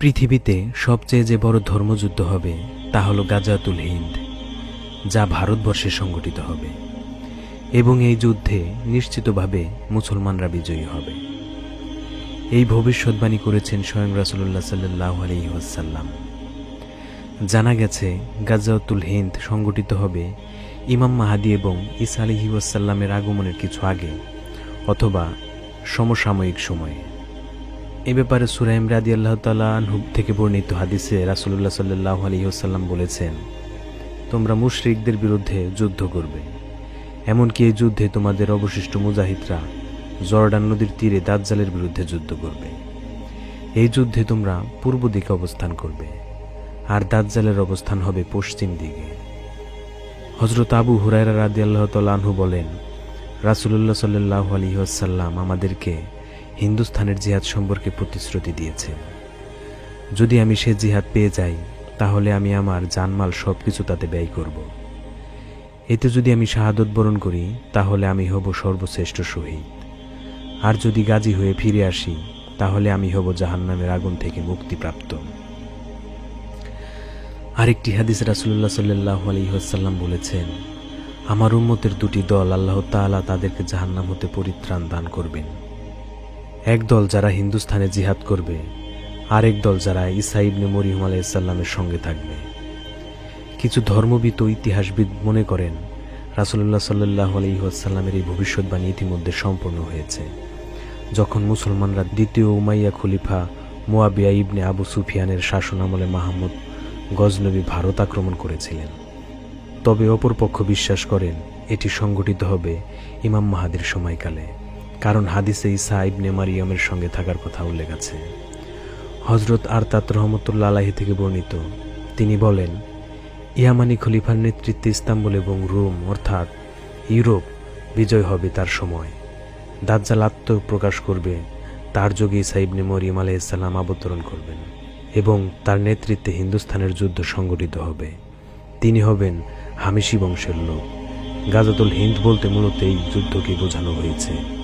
পৃথিবীতে সবচেয়ে যে বড় ধর্মযুদ্ধ হবে, তা হল গাজাতুল হিন্দ, যা ভারতবর্ষে সংগঠিত হবে। এবং এই যুদ্ধে নিশ্চিতভাবে মুসলমানরা বিজয়ী হবে। এই ভবিষ্যৎবাণী করেছেন স্বয়ং রাসুল্লাহ সাল্লাহ আলহিহাসাল্লাম জানা গেছে, গাজাতুল হিন্দ সংগঠিত হবে ইমাম মাহাদি এবং ইসা আলহি ওয়াসাল্লামের আগমনের কিছু আগে, অথবা সমসাময়িক সময়ে। এ ব্যাপারে সুরাইম রাদি আল্লাহ তালা আনহু থেকে বর্ণিত হাদিসে রাসুল্লাহ সাল্লাহ আলহিহাসাল্লাম বলেছেন, তোমরা মুশরিকদের বিরুদ্ধে যুদ্ধ করবে। এমনকি এই যুদ্ধে তোমাদের অবশিষ্ট মুজাহিদরা জর্ডান নদীর তীরে দাজ্জালের বিরুদ্ধে যুদ্ধ করবে। এই যুদ্ধে তোমরা পূর্ব দিকে অবস্থান করবে, আর দাজ্জালের অবস্থান হবে পশ্চিম দিকে। হজরত আবু হুরায়রা রাদি আল্লাহ আনহু বলেন রাসুল্লাহ সাল্লাহ আলহিহাসাল্লাম আমাদেরকে হিন্দুস্থানের জিহাদ সম্পর্কে প্রতিশ্রুতি দিয়েছে। যদি আমি সে জিহাদ পেয়ে যাই, তাহলে আমি আমার জানমাল সব কিছু তাতে ব্যয় করব। এতে যদি আমি শাহাদত বরণ করি, তাহলে আমি হব সর্বশ্রেষ্ঠ শহীদ। আর যদি গাজী হয়ে ফিরে আসি, তাহলে আমি হব জাহান্নামের আগুন থেকে মুক্তিপ্রাপ্ত। আরেকটি হাদিস রাসুল্লাহ সাল্লাহ আলহিহাসাল্লাম বলেছেন, আমার উম্মতের দুটি দল আল্লাহ তাআলা তাদেরকে জাহান্নাম হতে পরিত্রাণ দান করবেন। এক দল যারা হিন্দুস্থানে জিহাদ করবে, আরেক দল যারা ইসা ইবনে মরিয়ম আলাইসাল্লামের সঙ্গে থাকবে। কিছু ধর্মবিদ ইতিহাসবিদ মনে করেন রাসুল্লাহ সাল্লাহ আলহিহাসাল্লামের এই ভবিষ্যৎবাণী ইতিমধ্যে সম্পূর্ণ হয়েছে। যখন মুসলমানরা দ্বিতীয় উমাইয়া খলিফা মোয়াবিয়া ইবনে আবু সুফিয়ানের শাসন আমলে মাহমুদ গজনবী ভারত আক্রমণ করেছিলেন। তবে অপরপক্ষ বিশ্বাস করেন, এটি সংগঠিত হবে ইমাম মাহাদির সময়কালে। কারণ হাদিসে ইসা ইবনে মারিয়ামের সঙ্গে থাকার কথা উল্লেখ আছে। হজরত আরতাত রহমতুল্লা আলাহি থেকে বর্ণিত, তিনি বলেন, ইয়ামানি খলিফার নেতৃত্বে ইস্তাম্বুল এবং রোম, অর্থাৎ ইউরোপ, বিজয় হবে তার সময়। দাজ্জাল আত্মপ্রকাশ করবে, তার যোগে ইসা ইবনে মরিয়ম আলাইসাল্লাম অবতরণ করবেন এবং তার নেতৃত্বে হিন্দুস্থানের যুদ্ধ সংগঠিত হবে। তিনি হবেন হামিশি বংশের লোক। গাজাতুল হিন্দ বলতে মূলত এই যুদ্ধকে বোঝানো হয়েছে।